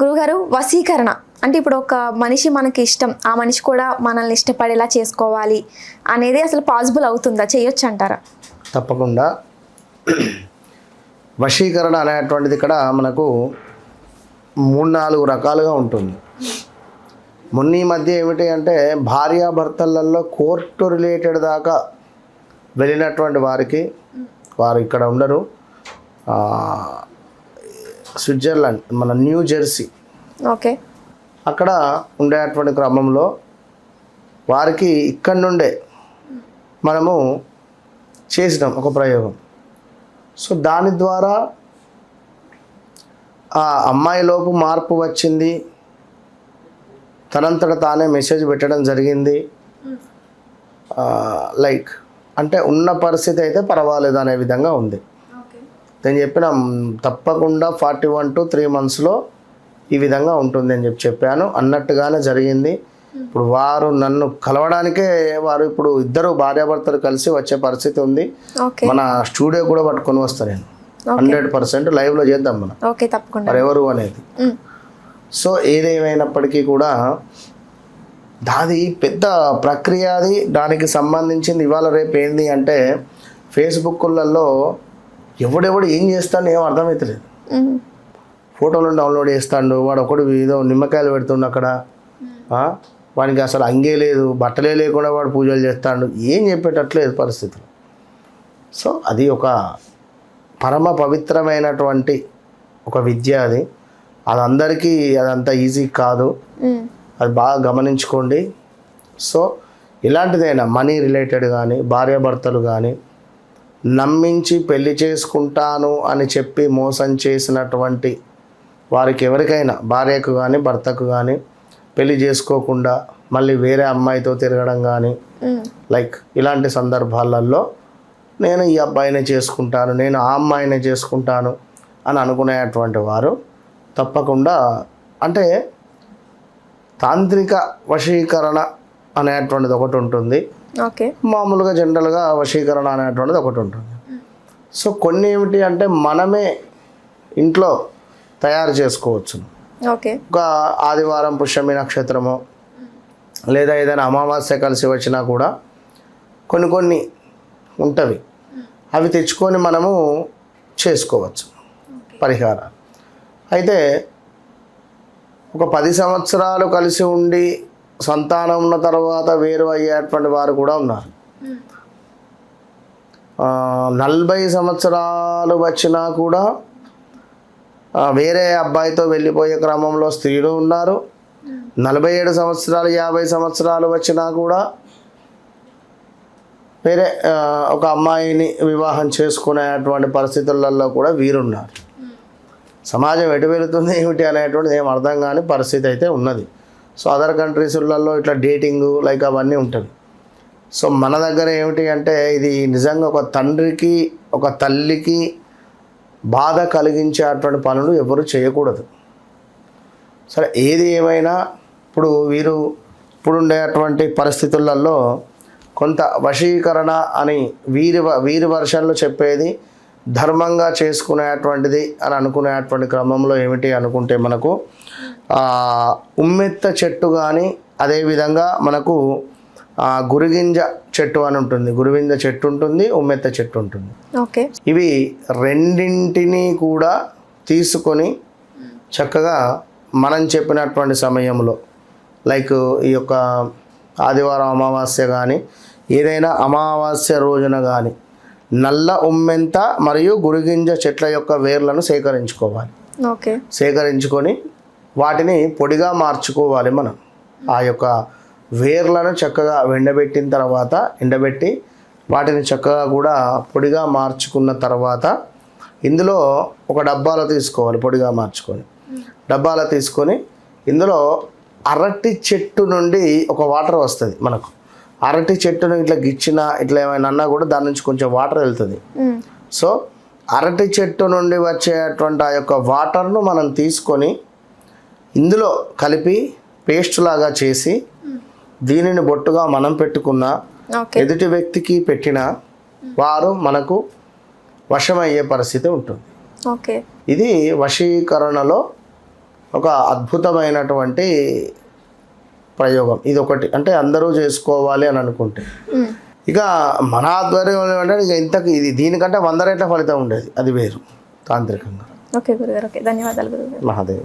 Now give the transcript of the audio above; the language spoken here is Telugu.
గురుగారు వశీకరణ. అంటే ఇప్పుడు ఒక మనిషి మనకి ఇష్టం ఆ మనిషి కూడా మనల్ని ఇష్టపడేలా చేసుకోవాలి అనేది అసలు పాసిబుల్ అవుతుందా? చేయొచ్చు అంటారా? తప్పకుండా. వశీకరణ అనేటువంటిది ఇక్కడ మనకు మూడు నాలుగు రకాలుగా ఉంటుంది. మొన్న ఈ మధ్య ఏమిటి అంటే భార్యాభర్తలలో కోర్టు రిలేటెడ్ దాకా వెళ్ళినటువంటి వారికి వారు ఇక్కడ ఉండరు. స్విట్జర్లాండ్ మన న్యూ జెర్సీ. ఓకే. అక్కడ ఉండేటువంటి క్రమంలో వారికి ఇక్కడి నుండే మనము చేసినాం ఒక ప్రయోగం. సో దాని ద్వారా ఆ అమ్మాయిలోపు మార్పు వచ్చింది. తనంతట తానే మెసేజ్ పెట్టడం జరిగింది. లైక్ అంటే ఉన్న పరిస్థితి అయితే పర్వాలేదు అనే విధంగా ఉంది. నేను చెప్పిన తప్పకుండా ఫార్టీ వన్ టు త్రీ మంత్స్లో ఈ విధంగా ఉంటుంది అని చెప్పి చెప్పాను. అన్నట్టుగానే జరిగింది. ఇప్పుడు వారు నన్ను కలవడానికే వారు ఇప్పుడు ఇద్దరు భార్యాభర్తలు కలిసి వచ్చే పరిస్థితి ఉంది. మన స్టూడియో కూడా పట్టుకొని వస్తాను నేను. హండ్రెడ్ పర్సెంట్ లైవ్లో చేద్దాం మనం. మరి ఎవరు అనేది. సో ఏదేమైనప్పటికీ కూడా దాది పెద్ద ప్రక్రియ అది. దానికి సంబంధించింది ఇవాళ రేపు ఏంది అంటే ఫేస్బుక్లలో ఎవడెవడు ఏం చేస్తాడో ఏం అర్థమవుతలేదు ఉమ్, ఫోటోలు డౌన్లోడ్ చేస్తాడు వాడు ఒకడు ఏదో నిమ్మకాయలు పెడుతుండు అక్కడ? వానికి అసలు అంగే లేదు బట్టలే లేకుండా వాడు పూజలు చేస్తాడు. ఏం చెప్పేటట్లేదు పరిస్థితులు. సో అది ఒక పరమ పవిత్రమైనటువంటి ఒక విద్య అది. అది అందరికీ అదంత ఈజీ కాదు. అది బాగా గమనించుకోండి. సో ఇలాంటిదైనా మనీ రిలేటెడ్ కానీ భార్యాభర్తలు కానీ నమ్మించి పెళ్ళి చేసుకుంటాను అని చెప్పి మోసం చేసినటువంటి వారికి ఎవరికైనా భార్యకు కానీ భర్తకు కానీ పెళ్ళి చేసుకోకుండా మళ్ళీ వేరే అమ్మాయితో తిరగడం కానీ లైక్ ఇలాంటి సందర్భాలలో నేను ఈ అబ్బాయినే చేసుకుంటాను నేను ఆ అమ్మాయినే చేసుకుంటాను అని అనుకునేటువంటి వారు తప్పకుండా అంటే తాంత్రిక వశీకరణ అనేటువంటిది ఒకటి ఉంటుంది. ఓకే. మామూలుగా జనరల్గా వశీకరణ అనేటువంటిది ఒకటి ఉంటుంది. సో కొన్ని ఏమిటి అంటే మనమే ఇంట్లో తయారు చేసుకోవచ్చు ఓకే. ఒక ఆదివారం పుష్యమి నక్షత్రము లేదా ఏదైనా అమావాస్య కలిసి వచ్చినా కూడా కొన్ని కొన్ని ఉంటవి. అవి తెచ్చుకొని మనము చేసుకోవచ్చు పరిహారాలు. అయితే ఒక పది సంవత్సరాలు కలిసి ఉండి సంతానం ఉన్న తర్వాత వేరు అయ్యేటువంటి వారు కూడా ఉన్నారు. నలభై సంవత్సరాలు వచ్చినా కూడా వేరే అబ్బాయితో వెళ్ళిపోయే క్రమంలో స్త్రీలు ఉన్నారు. నలభై ఏడు సంవత్సరాలు యాభై సంవత్సరాలు వచ్చినా కూడా వేరే ఒక అమ్మాయిని వివాహం చేసుకునేటువంటి పరిస్థితులలో కూడా వీరున్నారు. సమాజం ఎటు వెళుతుంది ఏమిటి అనేటువంటిది ఏం అర్థం కాని పరిస్థితి అయితే ఉన్నది. సో అదర్ కంట్రీస్లలో ఇట్లా డేటింగ్ లైక్ అవన్నీ ఉంటుంది. సో మన దగ్గర ఏమిటి అంటే ఇది నిజంగా ఒక తండ్రికి ఒక తల్లికి బాధ కలిగించేటువంటి పనులు ఎవరు చేయకూడదు. సరే ఏది ఏమైనా ఇప్పుడు వీరు ఇప్పుడుండేటువంటి పరిస్థితులలో కొంత వశీకరణ అని వీరి వ- వీరి వర్షన్లో చెప్పేది ధర్మంగా చేసుకునేటువంటిది అని అనుకునేటువంటి క్రమంలో ఏమిటి అనుకుంటే మనకు ఉమ్మెత్త చెట్టు కానీ అదేవిధంగా మనకు గురిగింజ చెట్టు అని ఉంటుంది. గురిగింజ చెట్టు ఉంటుంది ఉమ్మెత్త చెట్టు ఉంటుంది. ఓకే. ఇవి రెండింటినీ కూడా తీసుకొని చక్కగా మనం చెప్పినటువంటి సమయంలో లైక్ ఈ యొక్క ఆదివారం అమావాస్య కానీ ఏదైనా అమావాస్య రోజున కానీ నల్ల ఉమ్మెంత మరియు గురిగింజ చెట్ల యొక్క వేర్లను సేకరించుకోవాలి. ఓకే. సేకరించుకొని వాటిని పొడిగా మార్చుకోవాలి మనం. ఆ యొక్క వేర్లను చక్కగా ఎండబెట్టిన తర్వాత ఎండబెట్టి వాటిని చక్కగా కూడా పొడిగా మార్చుకున్న తర్వాత ఇందులో ఒక డబ్బాలో తీసుకోవాలి పొడిగా మార్చుకొని. డబ్బాలో తీసుకొని ఇందులో అరటి చెట్టు నుండి ఒక వాటర్ వస్తుంది మనకు. అరటి చెట్టును ఇట్లా గిచ్చినా ఇట్లా ఏమైనా అన్నా కూడా దాని నుంచి కొంచెం వాటర్ వెళ్తుంది. సో అరటి చెట్టు నుండి వచ్చేటువంటి ఆ యొక్క వాటర్ను మనం తీసుకొని ఇందులో కలిపి పేస్ట్ లాగా చేసి దీనిని బొట్టుగా మనం పెట్టుకున్న ఎదుటి వ్యక్తికి పెట్టిన వారు మనకు వశమయ్యే పరిస్థితి ఉంటుంది. ఓకే. ఇది వశీకరణలో ఒక అద్భుతమైనటువంటి ప్రయోగం. ఇది ఒకటి. అంటే అందరూ చేసుకోవాలి అని అనుకుంటే. ఇక మన ఆధ్వర్యంలో అంటే ఇక ఇంతకు ఇది దీనికంటే వంద రెట్ల ఫలితం ఉండేది. అది వేరు. తాంత్రికంగా. ఓకే గురుగారు. ఓకే. ధన్యవాదాలు గురుగారు. మహాదేవ్.